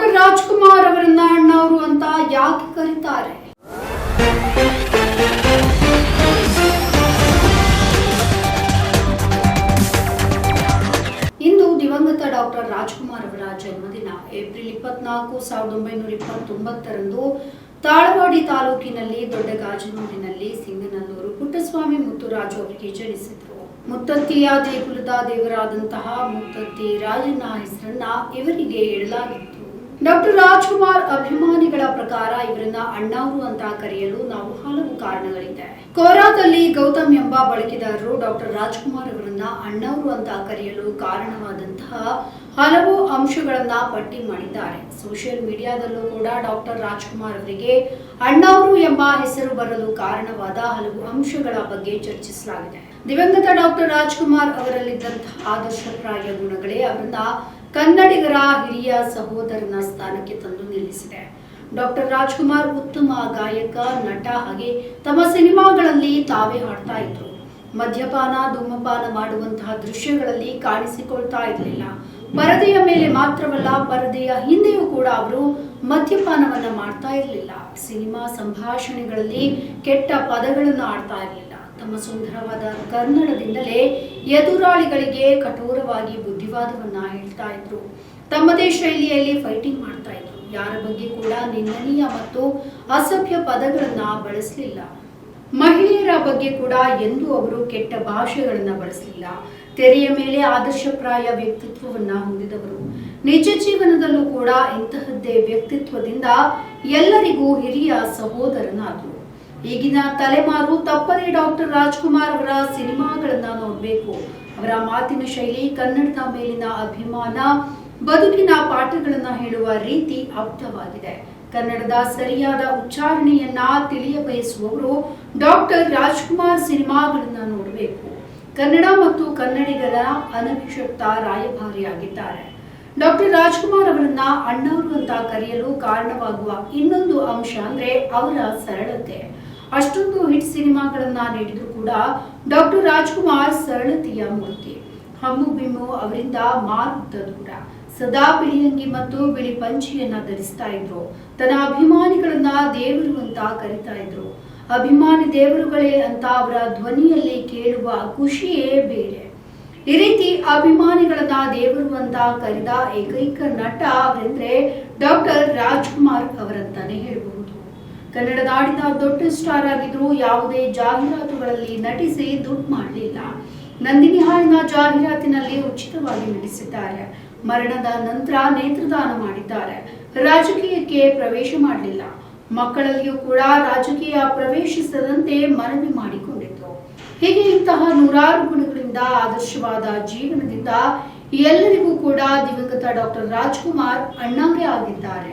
Doctor Rajkumar ಅವರನ್ನ ಅಣ್ಣವರು ಅಂತ ಯಾಕೆ ಕರೀತಾರೆ? ಇಂದು ದಿವಂಗತ ಡಾಕ್ಟರ್ ರಾಜ್ಕುಮಾರ್ ಅವರ ಜನ್ಮದಿನ. ಏಪ್ರಿಲ್ ಇಪ್ಪತ್ನಾಲ್ಕು, ಸಾವಿರದ ಒಂಬೈನೂರ ಇಪ್ಪತ್ತೊಂಬತ್ತರಂದು ತಾಳವಾಡಿ ತಾಲೂಕಿನಲ್ಲಿ ದೊಡ್ಡಗಾಜನೂರಿನಲ್ಲಿ ಸಿಂಗನಲ್ಲೂರು ಪುಟ್ಟಸ್ವಾಮಿ ಮುತ್ತುರಾಜು ಅವರಿಗೆ ಜನಿಸಿದರು. ಮುತ್ತತ್ತಿಯ ದೇಗುಲದ ದೇವರಾದಂತಹ ಮುತ್ತತ್ತಿ ರಾಜನ ಹೆಸರನ್ನ ಇವರಿಗೆ ಇಡಲಾಗಿತ್ತು ಡಾಕ್ಟರ್ ರಾಜ್ಕುಮಾರ್ ಅಭಿಮಾನಿಗಳ ಪ್ರಕಾರ ಇವರನ್ನ ಅಣ್ಣಾವ್ರು ಅಂತ ಕರೆಯಲು ನಾವು ಹಲವು ಕಾರಣಗಳಿದೆ. ಕೋರಾದಲ್ಲಿ ಗೌತಮ್ ಎಂಬ ಬಳಕೆದಾರರು ಡಾಕ್ಟರ್ ರಾಜ್ಕುಮಾರ್ ಅವರನ್ನ ಅಣ್ಣಾವ್ರು ಅಂತ ಕರೆಯಲು ಕಾರಣವಾದಂತಹ ಹಲವು ಅಂಶಗಳನ್ನ ಪಟ್ಟಿ ಮಾಡಿದ್ದಾರೆ. ಸೋಷಿಯಲ್ ಮೀಡಿಯಾದಲ್ಲೂ ಕೂಡ ಡಾಕ್ಟರ್ ರಾಜ್ಕುಮಾರ್ ಅವರಿಗೆ ಅಣ್ಣಾವ್ರು ಎಂಬ ಹೆಸರು ಬರಲು ಕಾರಣವಾದ ಹಲವು ಅಂಶಗಳ ಬಗ್ಗೆ ಚರ್ಚಿಸಲಾಗಿದೆ. ದಿವಂಗತ ಡಾಕ್ಟರ್ ರಾಜ್ಕುಮಾರ್ ಅವರಲ್ಲಿದ್ದಂತಹ ಆದರ್ಶಪ್ರಾಯ ಗುಣಗಳೇ ಅವರನ್ನ ಕನ್ನಡಿಗರ ಹಿರಿಯ ಸಹೋದರನ ಸ್ಥಾನಕ್ಕೆ ತಂದು ನಿಲ್ಲಿಸಿದೆ. ಡಾಕ್ಟರ್ ರಾಜ್ಕುಮಾರ್ ಉತ್ತಮ ಗಾಯಕ, ನಟ ಹಾಗೆ ತಮ್ಮ ಸಿನಿಮಾಗಳಲ್ಲಿ ತಾವೇ ಹಾಡ್ತಾ ಇದ್ರು. ಮದ್ಯಪಾನ, ಧೂಮಪಾನ ಮಾಡುವಂತಹ ದೃಶ್ಯಗಳಲ್ಲಿ ಕಾಣಿಸಿಕೊಳ್ತಾ ಇರಲಿಲ್ಲ. ಪರದೆಯ ಮೇಲೆ ಮಾತ್ರವಲ್ಲ, ಪರದೆಯ ಹಿಂದೆಯೂ ಕೂಡ ಅವರು ಮದ್ಯಪಾನವನ್ನ ಮಾಡ್ತಾ ಇರಲಿಲ್ಲ. ಸಿನಿಮಾ ಸಂಭಾಷಣೆಗಳಲ್ಲಿ ಕೆಟ್ಟ ಪದಗಳನ್ನು ಆಡ್ತಾ ಇರಲಿಲ್ಲ. ತಮ್ಮ ಸುಂದರವಾದ ಕನ್ನಡದಿಂದಲೇ ಎದುರಾಳಿಗಳಿಗೆ ಕಠೋರವಾಗಿ ಬುದ್ಧಿವಾದವನ್ನ ಹೇಳ್ತಾ ಇದ್ರು. ತಮ್ಮದೇ ಶೈಲಿಯಲ್ಲಿ ಫೈಟಿಂಗ್ ಮಾಡ್ತಾ ಇದ್ರು. ಯಾರ ಬಗ್ಗೆ ಕೂಡ ನಿಂದನೀಯ ಮತ್ತು ಅಸಭ್ಯ ಪದಗಳನ್ನ ಬಳಸಲಿಲ್ಲ. ಮಹಿಳೆಯರ ಬಗ್ಗೆ ಕೂಡ ಎಂದೂ ಅವರು ಕೆಟ್ಟ ಭಾಷೆಗಳನ್ನ ಬಳಸಲಿಲ್ಲ. ತೆರೆಯ ಮೇಲೆ ಆದರ್ಶಪ್ರಾಯ ವ್ಯಕ್ತಿತ್ವವನ್ನ ಹೊಂದಿದವರು. ನಿಜ ಜೀವನದಲ್ಲೂ ಕೂಡ ಇಂತಹದ್ದೇ ವ್ಯಕ್ತಿತ್ವದಿಂದ ಎಲ್ಲರಿಗೂ ಹಿರಿಯ ಸಹೋದರನಾದರು. ಈಗಿನ ತಲೆಮಾರು ತಪ್ಪದೆ ಡಾಕ್ಟರ್ ರಾಜ್ಕುಮಾರ್ ಅವರ ಸಿನಿಮಾಗಳನ್ನ ನೋಡಬೇಕು. ಅವರ ಮಾತಿನ ಶೈಲಿ, ಕನ್ನಡದ ಮೇಲಿನ ಅಭಿಮಾನ, ಬದುಕಿನ ಪಾಠಗಳನ್ನ ಹೇಳುವ ರೀತಿ ಆಪ್ತವಾಗಿದೆ ಕನ್ನಡದ ಸರಿಯಾದ ಉಚ್ಚಾರಣೆಯನ್ನ ತಿಳಿಯ ಬಯಸುವವರು ಡಾಕ್ಟರ್ ರಾಜ್ಕುಮಾರ್ ಸಿನಿಮಾಗಳನ್ನ ನೋಡಬೇಕು. ಕನ್ನಡ ಮತ್ತು ಕನ್ನಡಿಗರ ಅನಭಿಷಕ್ತ ರಾಯಭಾರಿಯಾಗಿದ್ದಾರೆ. ಡಾಕ್ಟರ್ ರಾಜ್ಕುಮಾರ್ ಅವರನ್ನ ಅಣ್ಣವರು ಅಂತ ಕರೆಯಲು ಕಾರಣವಾಗುವ ಇನ್ನೊಂದು ಅಂಶ ಅಂದ್ರೆ ಅವರ ಸರಳತೆ. ಅಷ್ಟೊಂದು ಹಿಟ್ ಸಿನಿಮಾಗಳನ್ನ ನೀಡಿದ್ರು ಕೂಡ ಡಾಕ್ಟರ್ ರಾಜ್ಕುಮಾರ್ ಸರಳತೆಯ ಮೂರ್ತಿ. ಹಮ್ಮು ಬಿಮ್ಮು ಅವರಿಂದ ಮಾರ್ಗದ ದೂರ ಸದಾ ಬಿಳಿಯಂಗಿ ಮತ್ತು ಬಿಳಿ ಪಂಚಿಯನ್ನ ಧರಿಸ್ತಾ ಇದ್ರು. ತನ್ನ ಅಭಿಮಾನಿಗಳನ್ನ ದೇವರು ಅಂತ ಕರಿತಾ ಇದ್ರು. ಅಭಿಮಾನಿ ದೇವರುಗಳೇ ಅಂತ ಅವರ ಧ್ವನಿಯಲ್ಲಿ ಕೇಳುವ ಖುಷಿಯೇ ಬೇರೆ. ಈ ರೀತಿ ಅಭಿಮಾನಿಗಳನ್ನ ದೇವರು ಅಂತ ಕರೆದ ಏಕೈಕ ನಟ ಅವರೆಂದ್ರೆ ಡಾಕ್ಟರ್ ರಾಜ್ಕುಮಾರ್ ಅವರಂತಾನೆ ಹೇಳಬಹುದು. ಕನ್ನಡ ನಾಡಿನ ದೊಡ್ಡ ಸ್ಟಾರ್ ಆಗಿದ್ರು ಯಾವುದೇ ಜಾಹೀರಾತುಗಳಲ್ಲಿ ನಟಿಸಿ ದುಡ್ಡು ಮಾಡಲಿಲ್ಲ. ನಂದಿನಿ ಹಾಲಿನ ಜಾಹೀರಾತಿನಲ್ಲಿ ಉಚಿತವಾಗಿ ನಟಿಸಿದ್ದಾರೆ. ಮರಣದ ನಂತರ ನೇತ್ರದಾನ ಮಾಡಿದ್ದಾರೆ. ರಾಜಕೀಯಕ್ಕೆ ಪ್ರವೇಶ ಮಾಡಲಿಲ್ಲ. ಮಕ್ಕಳಲ್ಲಿಯೂ ಕೂಡ ರಾಜಕೀಯ ಪ್ರವೇಶಿಸದಂತೆ ಮನವಿ ಮಾಡಿಕೊಂಡಿದ್ರು ಹೀಗೆ ಇಂತಹ ನೂರಾರು ಗುಣಗಳಿಂದ ಆದರ್ಶವಾದ ಜೀವನದಿಂದ ಎಲ್ಲರಿಗೂ ಕೂಡ ದಿವಂಗತ ಡಾಕ್ಟರ್ ರಾಜ್ಕುಮಾರ್ ಅಣ್ಣಾವೇ ಆಗಿದ್ದಾರೆ.